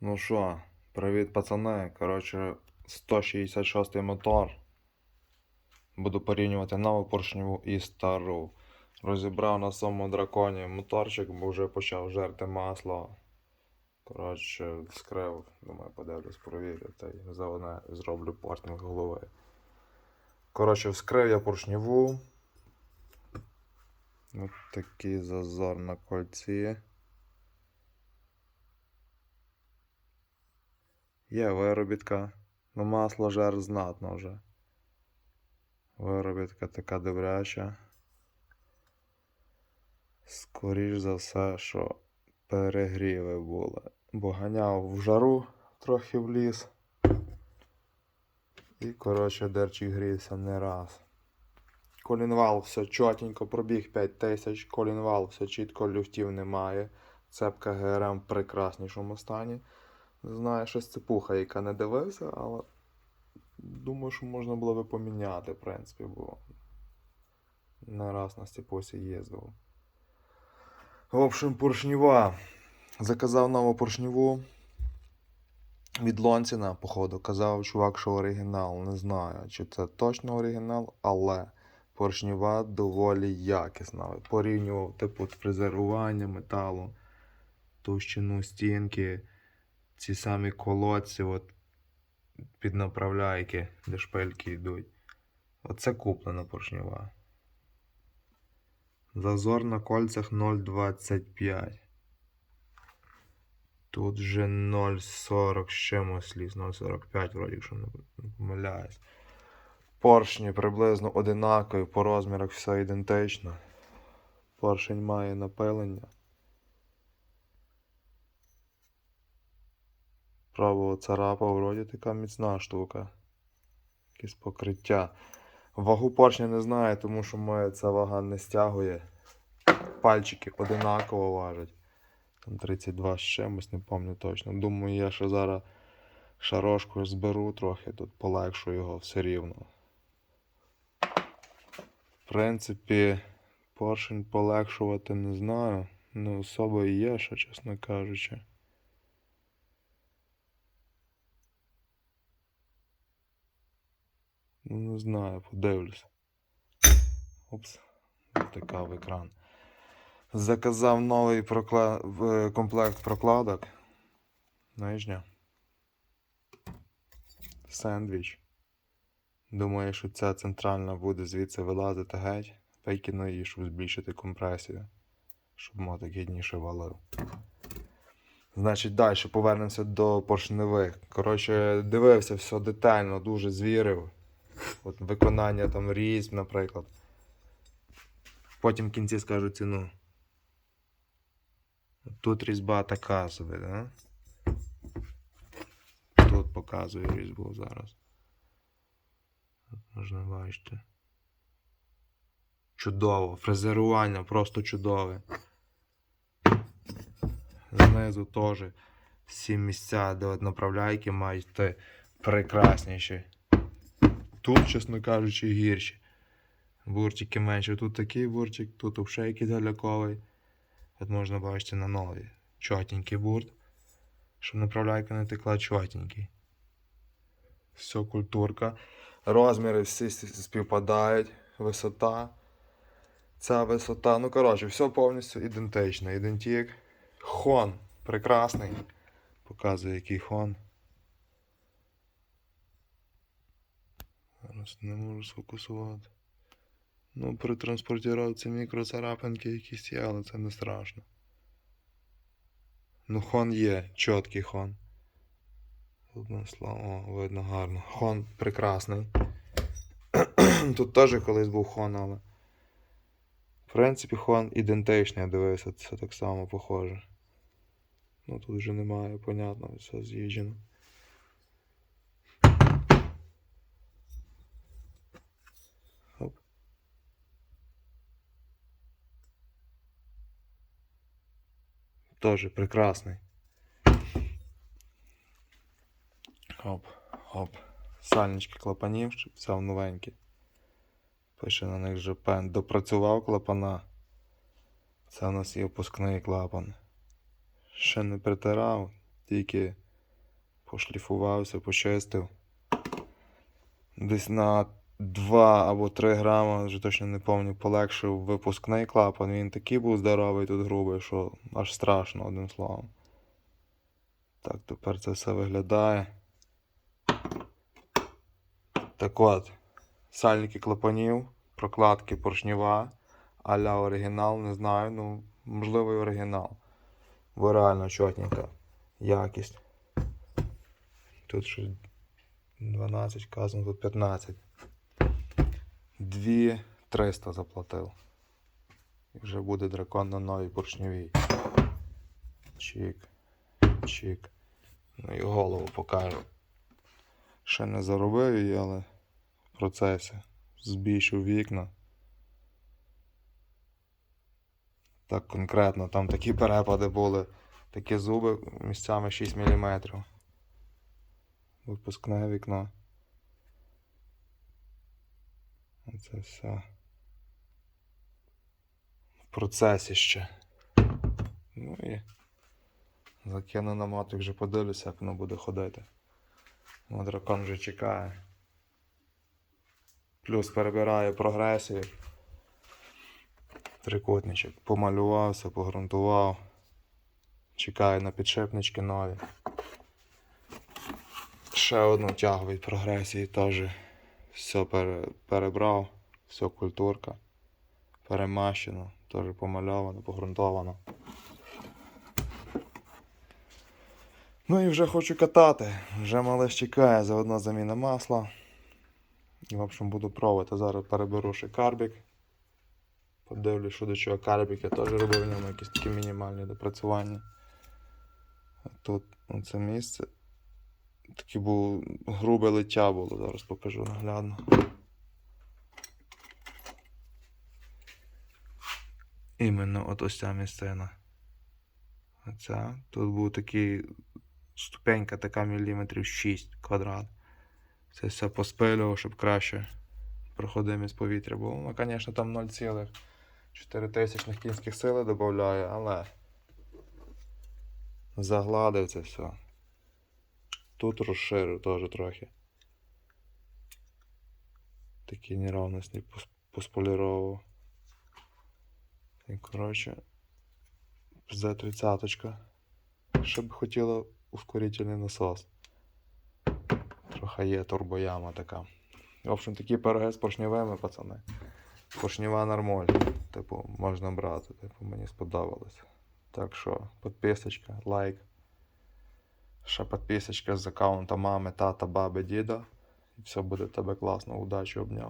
Ну що, привіт, пацани. Коротше, 166 мотор. Буду порівнювати нову поршневу і стару. Розібрав на самому драконі моторчик, бо вже почав жерти масло. Коротше, вскрив, думаю, подивлюсь, провірю, та й заодно зроблю портинг голови. Коротше, вскрив я поршневу. Ось такий зазор на кольці. Є виробітка, ну масло жер знатно вже. Виробітка така добряча. Скоріш за все, що перегріви були. Бо ганяв в жару трохи в ліс. І, коротше, дерчик грівся не раз. Колінвал все чотенько, пробіг 5 тисяч, колінвал все чітко, люфтів немає. Цепка ГРМ в прекраснішому стані. Знаю, щось цепуха, яка не дивився, але думаю, що можна було би поміняти, в принципі, бо не раз на степосі їздив. В общем, поршнева. Заказав нову поршневу від Лонціна, походу. Казав чувак, що оригінал. Не знаю, чи це точно оригінал, але поршнева доволі якісна. Порівнював типу фрезерування металу, товщину стінки ці самі колодці, от під направляйки, де шпильки йдуть. Оце куплена поршнева. Зазор на кольцях 0,25. Тут же 0,40 з чимось ліз, 0,45 вроді, якщо не помиляюсь. Поршні приблизно одинакові, по розмірах все ідентично. Поршень має напилення. Пробував царапа, вроді така міцна штука. Якесь покриття. Вагу поршня не знаю, тому що моя ця вага не стягує. Пальчики одинаково важать. Там 32 з чимось, не пам'ятаю точно. Думаю, я ще зараз шарошкою зберу трохи, тут полегшу його все рівно. В принципі, поршень полегшувати не знаю. Не особо і є, ще, чесно кажучи. Ну, не знаю, подивлюсь. Опс, втикав екран. Заказав новий прокла... комплект прокладок. Нижня. Сендвіч. Думаю, що ця центральна буде звідси вилазити геть. Викину її, щоб збільшити компресію. Щоб мотик гідніше валив. Значить, далі повернемося до поршневих. Коротше, дивився все детально, дуже звірив. От виконання там різьб, наприклад. Потім в кінці скажу ціну. Тут різьба така собі, да? Тут показую різьбу зараз. Можна бачити. Чудово. Фрезерування просто чудове. Знизу теж всі місця, де направляйки мають прекрасніші. Тут, чесно кажучи, гірші. Буртики менше. Тут такий буртик, тут якийсь галяковий. От можна бачити на новій. Чотенький бурт. Щоб направляйка не текла чотенький. Все, культурка. Розміри всі співпадають. Висота. Ця висота. Ну, коротше, все повністю ідентично. Ідентик. Хон. Прекрасний. Показує, який хон. Зараз не можу сфокусувати. Ну, при транспортіровці мікроцарапинки якісь є, але це не страшно. Ну, хон є, чіткий хон. Одне слово, о, видно гарно. Хон прекрасний. Тут теж колись був хон, але. В принципі, хон ідентичний, я дивився, це так само похоже. Ну тут вже немає, понятно, все з'їжджено. Тоже прекрасний. Оп, оп. Сальнички клапанів, щоб взяв новенькі. Пише на них ЖПН. Допрацював клапана. Це у нас є опускний клапан. Ще не притирав, тільки Пошліфувався, почистив. Десь на 2 або 3 грама, вже точно не пам'ятаю, полегшив випускний клапан. Він такий був здоровий тут грубий, що аж страшно, одним словом. Так, тепер це все виглядає. Так от, сальники клапанів, прокладки поршнева, а-ля оригінал, не знаю, ну, можливо, і оригінал. Бо реально чотненька якість. Тут щось 12 вказано, тут 15. 2 300 заплатив. І вже буде дракон на новій поршневій. Чик, чик. Ну і голову покажу. Ще не заробив її, але в процесі збільшив вікна. Так конкретно, там такі перепади були, такі зуби місцями 6 мм. Випускне вікно. Оце все. В процесі ще. Ну і закину на мотик вже подивлюся, як воно буде ходити. Ну, дракон вже чекає. Плюс перебирає прогресію. Трикутничок. Помалювався, погрунтував. Чекає на підшипнички нові. Ще одну тягу від прогресії теж все пере, перебрав, все культурка. Перемащено, теж помальовано, погрунтовано. Ну і вже хочу катати. Вже малиш чекає, заодно заміна масла. В общем, буду пробувати. Зараз переберу ще карбік. Подивлюсь, що до чого карбік. Я теж робив в ньому якісь такі мінімальні допрацювання. Тут оце місце. Таке було грубе лиття було, зараз покажу наглядно. Іменно от ось ця місцина. Оця. Тут був такий ступенька така міліметрів 6 квадрат. Це все поспилював, щоб краще проходимість повітря було. Ну, звісно, там 0,4 тисячних кінських сили додає, але загладив це все. Тут розширив теж трохи. Такі неровності пос- посполіровував. І коротше, Z30. Ще б хотіло ускорительний насос. Трохи є турбояма така. В общем, такі пироги з поршневими, пацани. Поршнева нормаль. Типу, можна брати. Типу, мені сподобалось. Так що, підписочка, лайк. Ще підписочка з аккаунта мами, тата, баби, діда. І все буде тебе класно. Удачі обняв.